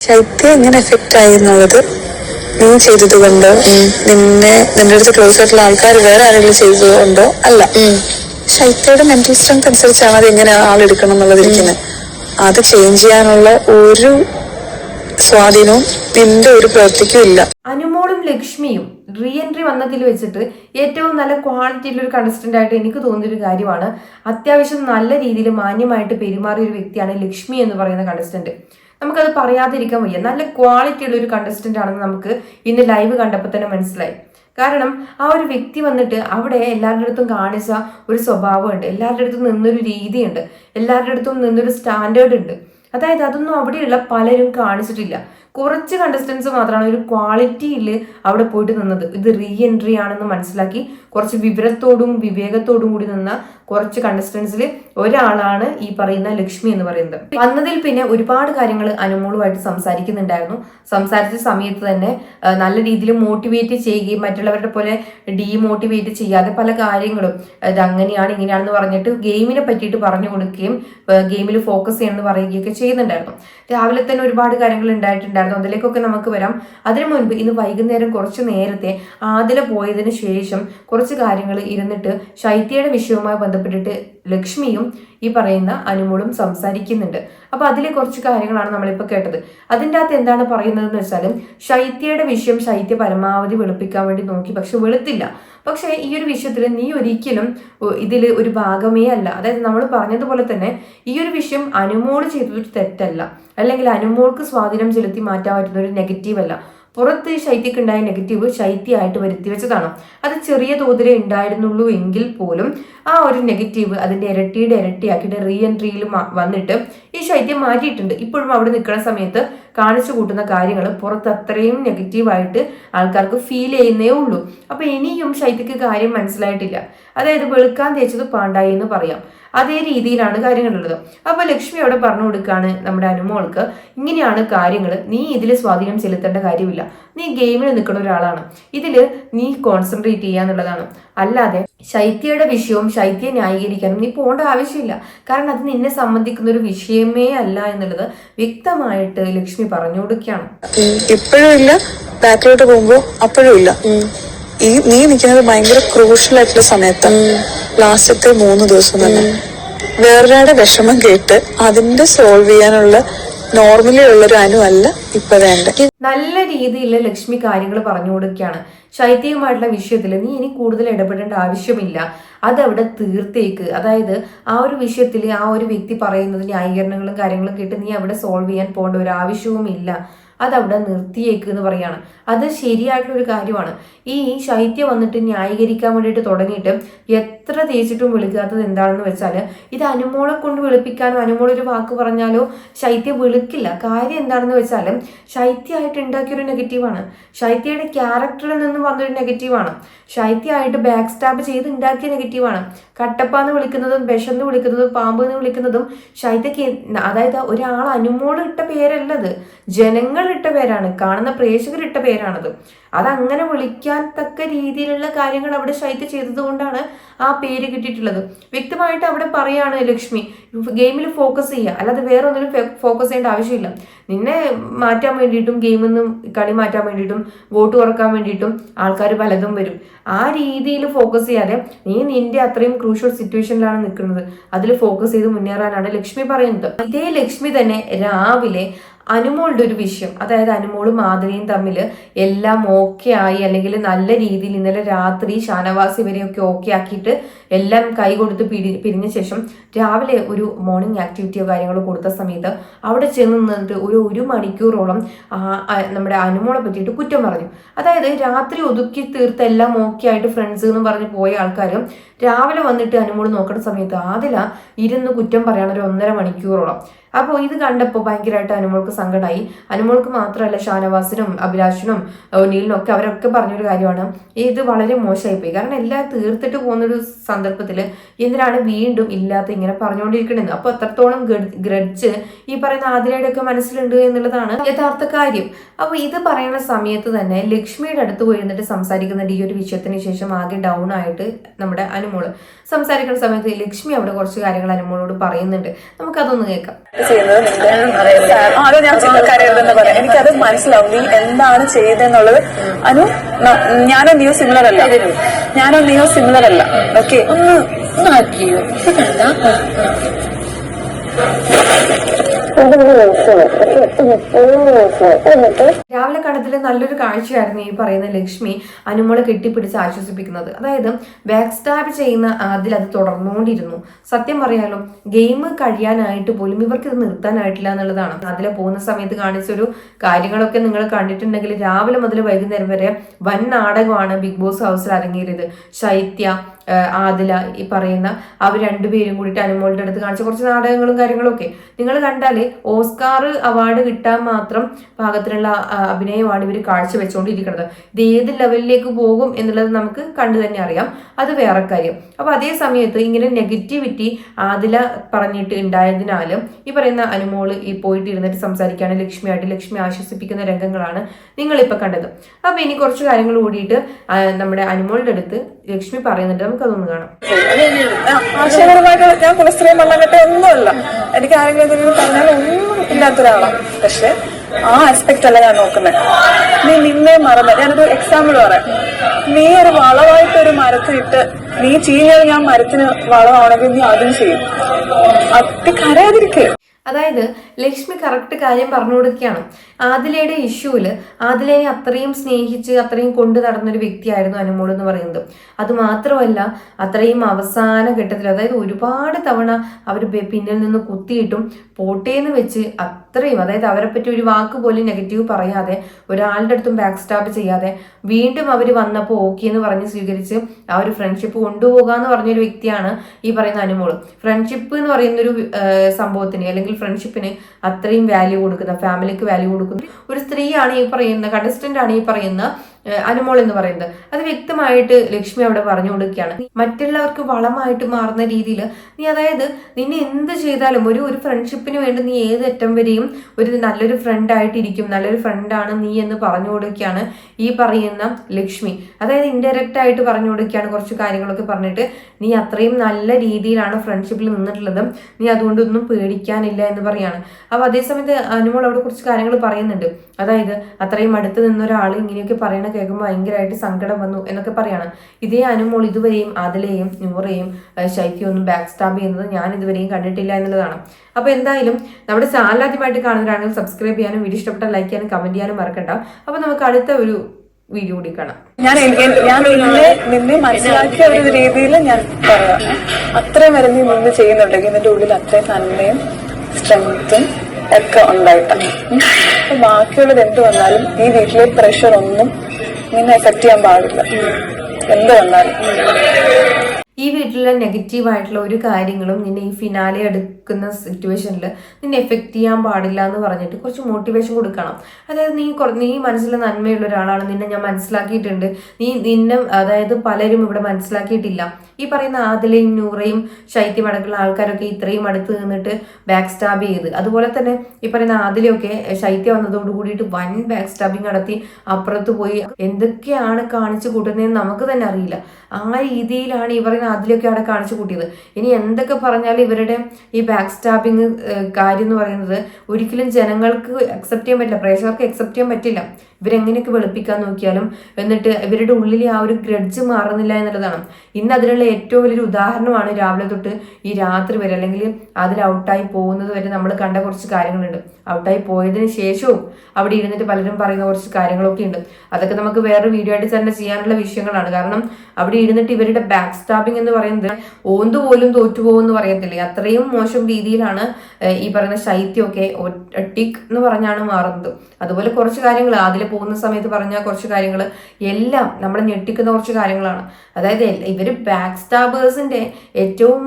ശൈത്യം എങ്ങനെ എഫക്റ്റ് ആയി എന്നുള്ളത് നീ ചെയ്തത് കൊണ്ടോ? നിന്നെ നിന്റെ അടുത്ത് ക്ലോസ് ആയിട്ടുള്ള ആൾക്കാർ വേറെ ആരെങ്കിലും ചെയ്തത് കൊണ്ടോ? അല്ല. ശൈത്യയുടെ മെന്റൽ സ്ട്രെങ്ത് അനുസരിച്ചാണ് അത് എങ്ങനെ ആളെടുക്കണം എന്നുള്ളത് ഇരിക്കുന്നത് അത് ചേഞ്ച് ചെയ്യാനുള്ള ഒരു സ്വാധീനവും നിന്റെ ഒരു പ്രവൃത്തിക്കും ഇല്ല. അനുമോളും ലക്ഷ്മിയും റീ എൻട്രി വന്നതിൽ വെച്ചിട്ട് ഏറ്റവും നല്ല ക്വാളിറ്റിയിലുള്ള ഒരു കണ്ടസ്റ്റന്റ് ആയിട്ട് എനിക്ക് തോന്നിയൊരു കാര്യമാണ് അത്യാവശ്യം നല്ല രീതിയിൽ മാന്യമായിട്ട് പെരുമാറിയ ഒരു വ്യക്തിയാണ് ലക്ഷ്മി എന്ന് പറയുന്ന കണ്ടസ്റ്റന്റ് നമുക്കത് പറയാതിരിക്കാൻ വയ്യ. നല്ല ക്വാളിറ്റി ഉള്ള ഒരു കണ്ടസ്റ്റന്റ് ആണെന്ന് നമുക്ക് ഇന്ന് ലൈവ് കണ്ടപ്പോൾ തന്നെ മനസ്സിലായി. കാരണം ആ ഒരു വ്യക്തി വന്നിട്ട് അവിടെ എല്ലാവരുടെ അടുത്തും കാണിച്ച ഒരു സ്വഭാവമുണ്ട്. എല്ലാവരുടെ അടുത്തും നിന്നൊരു രീതിയുണ്ട്. എല്ലാവരുടെ അടുത്തും നിന്നൊരു സ്റ്റാൻഡേർഡ് ഉണ്ട്. അതായത് അതൊന്നും അവിടെയുള്ള പലരും കാണിച്ചിട്ടില്ല. കുറച്ച് കണ്ടസ്റ്റൻസ് മാത്രമാണ് ഒരു ക്വാളിറ്റിയിൽ അവിടെ പോയിട്ട് നിന്നത്. ഇത് റീ എൻട്രി ആണെന്ന് മനസ്സിലാക്കി കുറച്ച് വിവരത്തോടും വിവേകത്തോടും കൂടി നിന്ന കുറച്ച് കണ്ടസ്റ്റൻസിൽ ഒരാളാണ് ഈ പറയുന്ന ലക്ഷ്മി എന്ന് പറയുന്നത്. വന്നതിൽ പിന്നെ ഒരുപാട് കാര്യങ്ങൾ അനുമോളുമായിട്ട് സംസാരിക്കുന്നുണ്ടായിരുന്നു. സംസാരിച്ച സമയത്ത് തന്നെ നല്ല രീതിയിൽ മോട്ടിവേറ്റ് ചെയ്യുകയും മറ്റുള്ളവരുടെ പോലെ ഡീമോട്ടിവേറ്റ് ചെയ്യാതെ പല കാര്യങ്ങളും ഇത് അങ്ങനെയാണ് ഇങ്ങനെയാണെന്ന് പറഞ്ഞിട്ട് ഗെയിമിനെ പറ്റിയിട്ട് പറഞ്ഞു കൊടുക്കുകയും ഗെയിമിൽ ഫോക്കസ് ചെയ്യണമെന്ന് പറയുകയൊക്കെ ചെയ്യുന്നുണ്ടായിരുന്നു. രാവിലെ തന്നെ ഒരുപാട് കാര്യങ്ങൾ ഉണ്ടായിട്ടുണ്ടായിരുന്നു അതിലേക്കൊക്കെ നമുക്ക് വരാം. അതിനു മുൻപ് ഇന്ന് വൈകുന്നേരം കുറച്ച് നേരത്തെ ആദില പോയതിന് ശേഷം കുറച്ച് കാര്യങ്ങൾ ഇരുന്നിട്ട് ശൈത്യയുടെ വിഷയവുമായി ബന്ധപ്പെട്ടിട്ട് ലക്ഷ്മിയും ഈ പറയുന്ന അനുമോളും സംസാരിക്കുന്നുണ്ട്. അപ്പൊ അതിലെ കുറച്ച് കാര്യങ്ങളാണ് നമ്മളിപ്പോൾ കേട്ടത്. അതിന്റെ അകത്ത് എന്താണ് പറയുന്നതെന്ന് വെച്ചാൽ ശൈത്യയുടെ വിഷയം ശൈത്യ പരമാവധി വെളുപ്പിക്കാൻ വേണ്ടി നോക്കി. പക്ഷെ വെളുത്തില്ല. പക്ഷേ ഈ ഒരു വിഷയത്തിൽ നീ ഒരിക്കലും ഇതിൽ ഒരു ഭാഗമേ അല്ല. അതായത് നമ്മൾ പറഞ്ഞതുപോലെ തന്നെ ഈ ഒരു വിഷയം അനുമോൾ ചെയ്തൊരു തെറ്റല്ല. അല്ലെങ്കിൽ അനുമോൾക്ക് സ്വാധീനം ചെലുത്തി മാറ്റാൻ പറ്റുന്ന ഒരു നെഗറ്റീവ് അല്ല പുറത്ത് ശൈത്യക്കുണ്ടായ നെഗറ്റീവ് ശൈത്യമായിട്ട് വരുത്തി വെച്ചതാണ്. അത് ചെറിയ തോതിലേ ഉണ്ടായിരുന്നുള്ളൂ എങ്കിൽ പോലും ആ ഒരു നെഗറ്റീവ് അതിന്റെ ഇരട്ടിയുടെ ഇരട്ടിയാക്കിയിട്ട് റീ എൻട്രിയിൽ വന്നിട്ട് ഈ ശൈത്യം മാറ്റിയിട്ടുണ്ട്. ഇപ്പോഴും അവിടെ നിൽക്കുന്ന സമയത്ത് കാണിച്ചു കൂട്ടുന്ന കാര്യങ്ങൾ പുറത്ത് അത്രയും നെഗറ്റീവായിട്ട് ആൾക്കാർക്ക് ഫീൽ ചെയ്യുന്നേ ഉള്ളൂ. അപ്പൊ ഇനിയും ശൈത്യക്ക് കാര്യം മനസ്സിലായിട്ടില്ല. അതായത് വെളുക്കാൻ തേച്ചത് പാണ്ടായി എന്ന് പറയാം. അതേ രീതിയിലാണ് കാര്യങ്ങളുള്ളത്. അപ്പൊ ലക്ഷ്മി അവിടെ പറഞ്ഞു കൊടുക്കാണ് നമ്മുടെ അനുമോൾക്ക് ഇങ്ങനെയാണ് കാര്യങ്ങൾ നീ ഇതിൽ സ്വാധീനം ചെലുത്തേണ്ട കാര്യമില്ല. നീ ഗെയിമിൽ നിൽക്കുന്ന ഒരാളാണ്. ഇതിൽ നീ കോൺസെൻട്രേറ്റ് ചെയ്യാന്നുള്ളതാണ്. അല്ലാതെ ശൈത്യയുടെ വിഷയവും ശൈത്യ ന്യായീകരിക്കാനും നീ പോകേണ്ട ആവശ്യമില്ല. കാരണം അത് നിന്നെ സംബന്ധിക്കുന്ന ഒരു വിഷയമേ അല്ല എന്നുള്ളത് വ്യക്തമായിട്ട് ലക്ഷ്മി പറഞ്ഞു കൊടുക്കുകയാണ്. ഇപ്പോഴും ഇല്ല. ബാക്കിലോട്ട് പോകുമ്പോ അപ്പോഴും ഇല്ല. ഈ നീ നിൽക്കുന്നത് ഭയങ്കര ക്രൂഷ്യൽ ആയിട്ടുള്ള സമയത്ത്. ലാസ്റ്റത്തെ മൂന്ന് ദിവസം തന്നെ. വേറൊരാളുടെ വിഷമം കേട്ട് അതിന്റെ സോൾവ് ചെയ്യാനുള്ള നോർമലി ഉള്ളൊരു അനു അല്ല ഇപ്പൊ വേണ്ട. നല്ല രീതിയിൽ ലക്ഷ്മി കാര്യങ്ങൾ പറഞ്ഞു കൊടുക്കുകയാണ് ശൈത്യവുമായിട്ടുള്ള വിഷയത്തിൽ നീ ഇനി കൂടുതൽ ഇടപെടേണ്ട ആവശ്യമില്ല. അതവിടെ തീർത്തേക്ക്. അതായത് ആ ഒരു വിഷയത്തിൽ ആ ഒരു വ്യക്തി പറയുന്നത് ന്യായീകരണങ്ങളും കാര്യങ്ങളും കേട്ട് നീ അവിടെ സോൾവ് ചെയ്യാൻ പോകേണ്ട ഒരു ആവശ്യവുമില്ല. അതവിടെ നിർത്തിയേക്ക് എന്ന് പറയാണ്. അത് ശരിയായിട്ടുള്ള ഒരു കാര്യമാണ്. ഈ ശൈത്യം വന്നിട്ട് ന്യായീകരിക്കാൻ വേണ്ടിയിട്ട് തുടങ്ങിയിട്ട് എത്ര തേച്ചിട്ടും വിളിക്കാത്തത് എന്താണെന്ന് വെച്ചാൽ ഇത് അനുമോളെ കൊണ്ട് വിളിപ്പിക്കാനോ അനുമോൾ ഒരു വാക്ക് പറഞ്ഞാലോ ശൈത്യം വിളിക്കില്ല. കാര്യം എന്താണെന്ന് വെച്ചാൽ ശൈത്യമായിട്ട് ഉണ്ടാക്കിയൊരു നെഗറ്റീവാണ് ശൈത്യയുടെ ക്യാരക്ടറിൽ നിന്ന് വന്നൊരു നെഗറ്റീവാണ് ശൈത്യമായിട്ട് ബാക്ക് സ്റ്റാബ് ചെയ്ത് ഉണ്ടാക്കിയ നെഗറ്റീവാണ് കട്ടപ്പ എന്ന് വിളിക്കുന്നതും വിഷന്ന് വിളിക്കുന്നതും പാമ്പ് എന്ന് വിളിക്കുന്നതും ശൈത്യക്ക് അതായത് ഒരാൾ അനുമോൾ ഇട്ട പേരല്ലത്. ജനങ്ങൾ ഇട്ട പേരാണ്. കാണുന്ന പ്രേക്ഷകരിട്ട പേരാണത്. അതങ്ങനെ വിളിക്കാൻ തക്ക രീതിയിലുള്ള കാര്യങ്ങൾ അവിടെ ശൈത്യ ചെയ്തതുകൊണ്ടാണ് ആ പേര് കിട്ടിയിട്ടുള്ളത്. വ്യക്തമായിട്ട് അവിടെ പറയാണ് ലക്ഷ്മി ഗെയിമിൽ ഫോക്കസ് ചെയ്യുക. അല്ലാതെ വേറെ ഫോക്കസ് ചെയ്യേണ്ട ആവശ്യമില്ല. നിന്നെ മാറ്റാൻ വേണ്ടിയിട്ടും ഗെയിമിൽ നിന്നും കളി മാറ്റാൻ വേണ്ടിയിട്ടും വോട്ട് കുറയ്ക്കാൻ വേണ്ടിയിട്ടും ആൾക്കാർ പലതും വരും. ആ രീതിയിൽ ഫോക്കസ് ചെയ്യാതെ നീ നിന്റെ അത്രയും ക്രൂഷ്യൽ സിറ്റുവേഷനിലാണ് നിൽക്കുന്നത്. അതിൽ ഫോക്കസ് ചെയ്ത് മുന്നേറാനാണ് ലക്ഷ്മി പറയുന്നത്. ഇതേ ലക്ഷ്മി തന്നെ രാവിലെ അനുമോളുടെ ഒരു വിഷയം. അതായത് അനുമോളും മാധവിയും തമ്മിൽ എല്ലാം ഓക്കെ ആയി അല്ലെങ്കിൽ നല്ല രീതിയിൽ ഇന്നലെ രാത്രി ഷാനവാസ് ഇവരെയൊക്കെ ഓക്കെ ആക്കിയിട്ട് എല്ലാം കൈ കൊടുത്ത് പിരി പിരിഞ്ഞ ശേഷം രാവിലെ ഒരു മോർണിംഗ് ആക്ടിവിറ്റിയോ കാര്യങ്ങളോ കൊടുത്ത സമയത്ത് അവിടെ ചെന്ന് നിന്നിട്ട് ഒരു ഒരു മണിക്കൂറോളം നമ്മുടെ അനുമോളെ പറ്റിയിട്ട് കുറ്റം പറഞ്ഞു. അതായത് രാത്രി ഒതുക്കി തീർത്ത് എല്ലാം ഓക്കെ ആയിട്ട് ഫ്രണ്ട്സ് എന്ന് പറഞ്ഞ് പോയ ആൾക്കാരും രാവിലെ വന്നിട്ട് അനുമോൾ നോക്കുന്ന സമയത്ത് ആദില ഇരുന്ന് കുറ്റം പറയണ ഒരു ഒന്നര മണിക്കൂറോളം. അപ്പോൾ ഇത് കണ്ടപ്പോൾ ഭയങ്കരമായിട്ട് അനുമോൾക്ക് സങ്കടമായി അനുമോൾക്ക് മാത്രമല്ല ഷാനവാസിനും അഭിലാഷിനും ഒനീലിനും ഒക്കെ അവരൊക്കെ പറഞ്ഞൊരു കാര്യമാണ്. ഇത് വളരെ മോശമായിപ്പോയി. കാരണം എല്ലാം തീർത്തിട്ട് പോകുന്നൊരു സന്ദർഭത്തിൽ എന്തിനാണ് വീണ്ടും ഇല്ലാത്ത ഇങ്ങനെ പറഞ്ഞുകൊണ്ടിരിക്കണത് അപ്പോൾ അത്രത്തോളം ഗ്രഡ്ജ് ഈ പറയുന്ന ആതിരയുടെ ഒക്കെ മനസ്സിലുണ്ട് എന്നുള്ളതാണ് യഥാർത്ഥ കാര്യം. അപ്പോൾ ഇത് പറയുന്ന സമയത്ത് തന്നെ ലക്ഷ്മിയുടെ അടുത്ത് പോയി എന്നിട്ട് സംസാരിക്കുന്നുണ്ട് ഈ ഒരു വിഷയത്തിന് ശേഷം ആകെ ഡൗൺ ആയിട്ട് നമ്മുടെ അനുമോൾ. സംസാരിക്കുന്ന സമയത്ത് ലക്ഷ്മി അവിടെ കുറച്ച് കാര്യങ്ങൾ അനുമോളോട് പറയുന്നുണ്ട്. നമുക്കതൊന്ന് കേൾക്കാം. ചെയ്യുന്നത് നിന്റെ ആ, അത് ഞാൻ ചിന്ത കരയരുതെന്ന് പറയാം. എനിക്കത് മനസ്സിലാവും. നീ എന്താണ് ചെയ്തെന്നുള്ളത് അനു ഞാനോ നീയോ സിമിലർ അല്ല. ഞാനോ നീയോ സിമിലർ അല്ല. ഓക്കെ ഒന്ന് ഒന്ന് ആക്കിയോ? രാവിലെ കണ്ടതിൽ നല്ലൊരു കാഴ്ചയായിരുന്നു ഈ പറയുന്ന ലക്ഷ്മി അനുമോളെ കെട്ടിപ്പിടിച്ച് ആശ്വസിപ്പിക്കുന്നത്. അതായത് ബാക്ക് സ്റ്റാബ് ചെയ്യുന്ന അതിൽ അത് തുടർന്നുകൊണ്ടിരുന്നു. സത്യം പറയാലോ ഗെയിം കഴിയാനായിട്ട് പോലും ഇവർക്ക് ഇത് നിർത്താനായിട്ടില്ല എന്നുള്ളതാണ്. അതിലെ പോകുന്ന സമയത്ത് കാണിച്ചൊരു കാര്യങ്ങളൊക്കെ നിങ്ങൾ കണ്ടിട്ടുണ്ടെങ്കിൽ രാവിലെ മുതൽ വൈകുന്നേരം വരെ വൻ നാടകമാണ് ബിഗ് ബോസ് ഹൗസിൽ അരങ്ങേറിയത്. ശൈത്യ ആദില ഈ പറയുന്ന അവർ രണ്ടുപേരും കൂടിയിട്ട് അനുമോളുടെ അടുത്ത് കാണിച്ച കുറച്ച് നാടകങ്ങളും കാര്യങ്ങളും ഒക്കെ നിങ്ങൾ കണ്ടാൽ ഓസ്കാർ അവാർഡ് കിട്ടാൻ മാത്രം പാകത്തിനുള്ള അഭിനയമാണ് ഇവർ കാഴ്ചവെച്ചുകൊണ്ടിരിക്കുന്നത് ഇത് ഏത് ലെവലിലേക്ക് പോകും എന്നുള്ളത് നമുക്ക് കണ്ടു തന്നെ അറിയാം. അത് വേറെ കാര്യം. അപ്പോൾ അതേ സമയത്ത് ഇങ്ങനെ നെഗറ്റിവിറ്റി ആദില പറഞ്ഞിട്ട് ഉണ്ടായതിനാലും ഈ പറയുന്ന അനുമോൾ ഈ പോയിട്ട് ഇരുന്നിട്ട് സംസാരിക്കുകയാണ് ലക്ഷ്മിയായിട്ട് ലക്ഷ്മി ആശ്വസിപ്പിക്കുന്ന രംഗങ്ങളാണ് നിങ്ങളിപ്പോൾ കണ്ടത്. അപ്പോൾ ഇനി കുറച്ച് കാര്യങ്ങൾ കൂടിയിട്ട് നമ്മുടെ അനുമോളുടെ അടുത്ത് ലക്ഷ്മി പറയുന്നുണ്ട്. നമുക്കതൊന്ന് കാണാം. ആശയപരമായിട്ട് ഞാൻ കുലസ്ത്രീയും മണ്ണാങ്കട്ടെ ഒന്നുമല്ല. എനിക്ക് ആരെങ്കിലും ഇതിൽ പറഞ്ഞാൽ ഒന്നും ഇല്ലാത്ത ഒരാളാണ് പക്ഷെ ആ ആസ്പെക്ട് അല്ല ഞാൻ നോക്കുന്നത് നീ നിന്നെ മറന്ന് ഞാനൊരു എക്സാമ്പിൾ പറയാം. നീ ഒരു വളമായിട്ട് ഒരു മരത്തിനിട്ട് നീ ചെയ്യുന്നത് ഞാൻ മരത്തിന് വളമാണെങ്കിൽ നീ അതും ചെയ്യും. അത് കരയാതിരിക്കുക അതായത് ലക്ഷ്മി കറക്റ്റ് കാര്യം പറഞ്ഞു കൊടുക്കുകയാണ് ആദിലയുടെ ഇഷ്യൂവിൽ ആദിലയെ അത്രയും സ്നേഹിച്ച് അത്രയും കൊണ്ടു നടന്നൊരു വ്യക്തിയായിരുന്നു അനുമോൾ എന്ന് പറയുന്നത്. അത് മാത്രമല്ല അത്രയും അവസാന ഘട്ടത്തിൽ അതായത് ഒരുപാട് തവണ അവർ പിന്നിൽ നിന്ന് കുത്തിയിട്ടും പോട്ടേന്ന് വെച്ച് അത്രയും അതായത് അവരെ പറ്റി ഒരു വാക്ക് പോലും നെഗറ്റീവ് പറയാതെ ഒരാളുടെ അടുത്തും ബാക്ക് സ്റ്റാപ്പ് ചെയ്യാതെ വീണ്ടും അവർ വന്നപ്പോൾ ഓക്കെ എന്ന് പറഞ്ഞ് സ്വീകരിച്ച് ആ ഒരു ഫ്രണ്ട്ഷിപ്പ് കൊണ്ടുപോകുക എന്ന് പറഞ്ഞൊരു വ്യക്തിയാണ് ഈ പറയുന്ന അനുമോൾ. ഫ്രണ്ട്ഷിപ്പ് എന്ന് പറയുന്നൊരു സംഭവത്തിന് അല്ലെങ്കിൽ ഫ്രണ്ട്ഷിപ്പിന് അത്രയും വാല്യൂ കൊടുക്കുന്ന ഫാമിലിക്ക് വാല്യൂ കൊടുക്കുന്ന ഒരു സ്ത്രീയാണ് ഈ പറയുന്ന കണ്ടസ്റ്റന്റ് ആണ് ഈ പറയുന്ന അനുമോൾ എന്ന് പറയുന്നത്. അത് വ്യക്തമായിട്ട് ലക്ഷ്മി അവിടെ പറഞ്ഞു കൊടുക്കുകയാണ് മറ്റുള്ളവർക്ക് വളമായിട്ട് മാറുന്ന രീതിയിൽ നീ അതായത് നിന്നെ എന്ത് ചെയ്താലും ഒരു ഒരു ഫ്രണ്ട്ഷിപ്പിന് വേണ്ടി നീ ഏത് അറ്റം വരെയും ഒരു നല്ലൊരു ഫ്രണ്ട് ആയിട്ടിരിക്കും നല്ലൊരു ഫ്രണ്ടാണ് നീ എന്ന് പറഞ്ഞു കൊടുക്കുകയാണ് ഈ പറയുന്ന ലക്ഷ്മി. അതായത് ഇൻഡയറക്റ്റ് ആയിട്ട് പറഞ്ഞു കൊടുക്കുകയാണ് കുറച്ച് കാര്യങ്ങളൊക്കെ പറഞ്ഞിട്ട്. നീ അത്രയും നല്ല രീതിയിലാണ് ഫ്രണ്ട്ഷിപ്പിൽ നിന്നിട്ടുള്ളത്. നീ അതുകൊണ്ടൊന്നും പേടിക്കാനില്ല എന്ന് പറയാണ്. അപ്പൊ അതേസമയത്ത് അനുമോൾ അവിടെ കുറച്ച് കാര്യങ്ങൾ പറയുന്നുണ്ട്. അതായത് അത്രയും അടുത്ത് നിന്നൊരാൾ ഇങ്ങനെയൊക്കെ പറയണ കേൾക്കുമ്പോൾ ഭയങ്കരമായിട്ട് സങ്കടം വന്നു എന്നൊക്കെ പറയാണ്. ഇതേ അനുമോൾ ഇതുവരെയും അതിലെയും നൂറയും ശൈത്യം ഒന്നും ബാക്ക് സ്റ്റാബ് ചെയ്യുന്നത് ഞാൻ ഇതുവരെയും കണ്ടിട്ടില്ല എന്നുള്ളതാണ്. അപ്പോൾ എന്തായാലും നമ്മുടെ ചാനൽ ആദ്യമായിട്ട് കാണുന്നവരാണെങ്കിൽ സബ്സ്ക്രൈബ് ചെയ്യാനും വീഡിയോ ഇഷ്ടപ്പെട്ടാൽ ലൈക്ക് ചെയ്യാനും കമന്റ് ചെയ്യാനും മറക്കണ്ട. അപ്പോൾ നമുക്ക് അടുത്ത ഒരു വീഡിയോ കൂടി കാണാം. ഞാൻ ഞാൻ നിന്നെ നിന്നെ മനസ്സിലാക്കിയ ഒരു രീതിയിൽ ഞാൻ പറയാം. അത്രയും വരെ നീ ചെയ്യുന്നുണ്ടെങ്കിൽ നിന്റെ ഉള്ളിൽ അത്രയും നന്മയും സ്ട്രെങ്ത്തും ഒക്കെ ഉണ്ടായിട്ടാണ് ബാക്കിയുള്ളത് എന്ത് വന്നാലും ഈ വീട്ടിലെ പ്രഷർ ഒന്നും നിന്നെ എഫക്ട് ചെയ്യാൻ പാടില്ല. എന്ത് വന്നാലും. ഈ വീട്ടിലെ നെഗറ്റീവ് ആയിട്ടുള്ള ഒരു കാര്യങ്ങളും നിന്നെ ഈ ഫിനാലെ എടുക്കുന്ന സിറ്റുവേഷനിൽ നിന്നെ എഫക്റ്റ് ചെയ്യാൻ പാടില്ല എന്ന് പറഞ്ഞിട്ട് കുറച്ച് മോട്ടിവേഷൻ കൊടുക്കണം. അതായത് നീ കുറ- നീ മനസ്സിൽ നന്മയുള്ള ഒരാളാണ് നിന്നെ ഞാൻ മനസ്സിലാക്കിയിട്ടുണ്ട്. നീ നിന്നെ അതായത് പലരും ഇവിടെ മനസ്സിലാക്കിയിട്ടില്ല. ഈ പറയുന്ന ആദിലയും നൂറയും ശൈത്യം ആൾക്കാരൊക്കെ ഇത്രയും അടുത്ത് നിന്നിട്ട് ബാക്ക് സ്റ്റാബ് ചെയ്ത്. അതുപോലെ തന്നെ ഈ പറയുന്ന ആദിലയൊക്കെ ശൈത്യം വന്നതോട് കൂടിയിട്ട് വൻ ബാക്ക് സ്റ്റാബിങ് നടത്തി അപ്പുറത്ത് പോയി. എന്തൊക്കെയാണ് കാണിച്ചു കൂട്ടുന്നതെന്ന് നമുക്ക് തന്നെ അറിയില്ല. ആ രീതിയിലാണ് ഈ പറയുന്ന ആദിലൊക്കെ അവിടെ കാണിച്ചു കൂട്ടിയത്. ഇനി എന്തൊക്കെ പറഞ്ഞാലും ഇവരുടെ ഈ ബാക്ക് സ്റ്റാബിങ് കാര്യം എന്ന് പറയുന്നത് ഒരിക്കലും ജനങ്ങൾക്ക് അക്സെപ്റ്റ് ചെയ്യാൻ പറ്റില്ല. പ്രേക്ഷകർക്ക് അക്സെപ്റ്റ് ചെയ്യാൻ പറ്റില്ല. ഇവരെങ്ങനെയൊക്കെ വെളുപ്പിക്കാൻ നോക്കിയാലും എന്നിട്ട് ഇവരുടെ ഉള്ളിൽ ആ ഒരു ഗ്രഡ്ജ് മാറുന്നില്ല എന്നുള്ളതാണ്. ഇന്ന് അതിനുള്ള ഏറ്റവും വലിയൊരു ഉദാഹരണമാണ് രാവിലെ തൊട്ട് ഈ രാത്രി വരെ അല്ലെങ്കിൽ അതിൽ ഔട്ടായി പോകുന്നത് വരെ നമ്മൾ കണ്ട കുറച്ച് കാര്യങ്ങളുണ്ട്. ഔട്ടായി പോയതിന് ശേഷവും അവിടെ ഇരുന്നിട്ട് പലരും പറയുന്ന കുറച്ച് കാര്യങ്ങളൊക്കെ ഉണ്ട്. അതൊക്കെ നമുക്ക് വേറൊരു വീഡിയോ ആയിട്ട് തന്നെ ചെയ്യാനുള്ള വിഷയങ്ങളാണ്. കാരണം അവിടെ ഇരുന്നിട്ട് ഇവരുടെ ബാക്ക് സ്റ്റാബിങ് എന്ന് പറയുന്നത് ഓന്ത് പോലും തോറ്റുപോകുമെന്ന് പറയത്തില്ലേ? അത്രയും മോശം രീതിയിലാണ് ഈ പറയുന്ന ശൈത്യമൊക്കെ ടിക് എന്ന് പറഞ്ഞാണ് മാറുന്നത്. അതുപോലെ കുറച്ച് കാര്യങ്ങൾ അതിൽ പോകുന്ന സമയത്ത് പറഞ്ഞ കുറച്ച് കാര്യങ്ങൾ എല്ലാം നമ്മൾ ഞെട്ടിക്കുന്ന കുറച്ച് കാര്യങ്ങളാണ്. അതായത് ഇവർ ബാക്ക് സ്റ്റാബേഴ്സിന്റെ ഏറ്റവും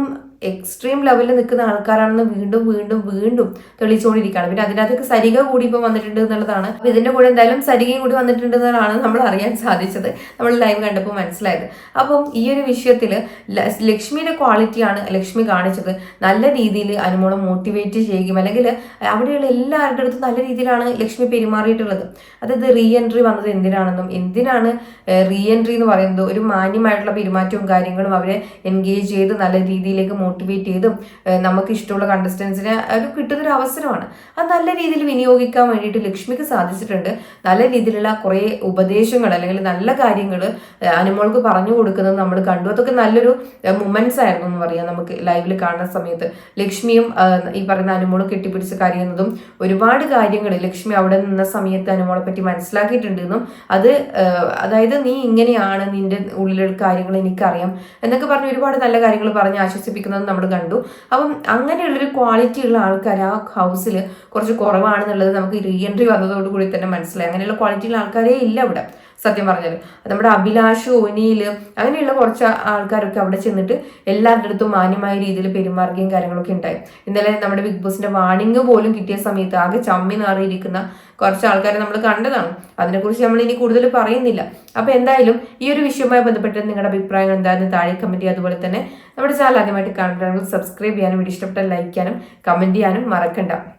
എക്സ്ട്രീം ലെവലിൽ നിൽക്കുന്ന ആൾക്കാരാണെന്ന് വീണ്ടും വീണ്ടും വീണ്ടും തെളിയിച്ചുകൊണ്ടിരിക്കുകയാണ്. പിന്നെ അതിനകത്തേക്ക് സരിക കൂടി ഇപ്പം വന്നിട്ടുണ്ട് എന്നുള്ളതാണ്. അപ്പൊ ഇതിന്റെ കൂടെ എന്തായാലും സരികയും കൂടി വന്നിട്ടുണ്ട് എന്നതാണ് നമ്മൾ അറിയാൻ സാധിച്ചത്. നമ്മൾ ലൈവ് കണ്ടപ്പോൾ മനസ്സിലായത്. അപ്പം ഈ ഒരു വിഷയത്തിൽ ലക്ഷ്മിയുടെ ക്വാളിറ്റിയാണ് ലക്ഷ്മി കാണിച്ചത്. നല്ല രീതിയിൽ അനുമോളം മോട്ടിവേറ്റ് ചെയ്യുകയും അല്ലെങ്കിൽ അവിടെയുള്ള എല്ലാവരുടെ അടുത്തും നല്ല രീതിയിലാണ് ലക്ഷ്മി പെരുമാറിയിട്ടുള്ളത്. അതായത് റീ എൻട്രി വന്നത് എന്തിനാണെന്നും എന്തിനാണ് റീ എൻട്രി എന്ന് പറയുന്നത് ഒരു മാന്യമായിട്ടുള്ള പെരുമാറ്റവും കാര്യങ്ങളും അവരെ എൻഗേജ് ചെയ്ത് നല്ല രീതിയിലേക്ക് മോട്ടിവേറ്റ് ചെയ്തും നമുക്ക് ഇഷ്ടമുള്ള കണ്ടസ്റ്റൻസിന് ഒരു കിട്ടുന്നൊരു അവസരമാണ് അത് നല്ല രീതിയിൽ വിനിയോഗിക്കാൻ വേണ്ടിയിട്ട് ലക്ഷ്മിക്ക് സാധിച്ചിട്ടുണ്ട്. നല്ല രീതിയിലുള്ള കുറേ ഉപദേശങ്ങൾ അല്ലെങ്കിൽ നല്ല കാര്യങ്ങൾ അനുമോൾക്ക് പറഞ്ഞു കൊടുക്കുന്നത് നമ്മൾ കണ്ടു. അതൊക്കെ നല്ലൊരു മൊമെന്റ്സ് ആയിരുന്നു എന്ന് പറയാം നമുക്ക് ലൈവിൽ കാണുന്ന സമയത്ത്. ലക്ഷ്മിയും ഈ പറയുന്ന അനുമോൾ കെട്ടിപ്പിടിച്ച് കരയുന്നതും ഒരുപാട് കാര്യങ്ങൾ ലക്ഷ്മി അവിടെ നിന്ന സമയത്ത് അനുമോളെ പറ്റി മനസ്സിലാക്കിയിട്ടുണ്ടെന്നും അത് അതായത് നീ ഇങ്ങനെയാണ് നിന്റെ ഉള്ളിലുള്ള കാര്യങ്ങൾ എനിക്കറിയാം എന്നൊക്കെ പറഞ്ഞ് ഒരുപാട് നല്ല കാര്യങ്ങൾ പറഞ്ഞ് ആശ്വസിപ്പിക്കുന്നത് നമ്മൾ കണ്ടു. അപ്പം അങ്ങനെയുള്ളൊരു ക്വാളിറ്റി ഉള്ള ആൾക്കാർ ആ ഹൗസിൽ കുറച്ച് കുറവാണെന്നുള്ളത് നമുക്ക് റീ എൻട്രി വന്നതോടുകൂടി തന്നെ മനസ്സിലായി. അങ്ങനെയുള്ള ക്വാളിറ്റി ഉള്ള ആൾക്കാരേ ഇല്ല അവിടെ സത്യം പറഞ്ഞാൽ നമ്മുടെ അഭിലാഷ് ഒനിയിൽ അങ്ങനെയുള്ള കുറച്ച് ആൾക്കാരൊക്കെ അവിടെ ചെന്നിട്ട് എല്ലാവരുടെ അടുത്തും മാന്യമായ രീതിയിൽ പെരുമാറുകയും കാര്യങ്ങളൊക്കെ ഉണ്ടായി. ഇന്നലെ നമ്മുടെ ബിഗ് ബോസിന്റെ വാണിംഗ് പോലും കിട്ടിയ സമയത്ത് ആകെ ചമ്മി നാറിയിരിക്കുന്ന കുറച്ച് ആൾക്കാരെ നമ്മൾ കണ്ടതാണ്. അതിനെക്കുറിച്ച് നമ്മൾ ഇനി കൂടുതൽ പറയുന്നില്ല. അപ്പൊ എന്തായാലും ഈ ഒരു വിഷയവുമായി ബന്ധപ്പെട്ട് നിങ്ങളുടെ അഭിപ്രായങ്ങൾ എന്തായാലും താഴെ കമന്റ് അതുപോലെ തന്നെ നമ്മുടെ ചാനൽ ആദ്യമായിട്ട് കാണുന്നവർക്ക് സബ്സ്ക്രൈബ് ചെയ്യാനും വീഡിയോ ഇഷ്ടപ്പെട്ടാൽ ലൈക്ക് ചെയ്യാനും കമന്റ് ചെയ്യാനും മറക്കണ്ട.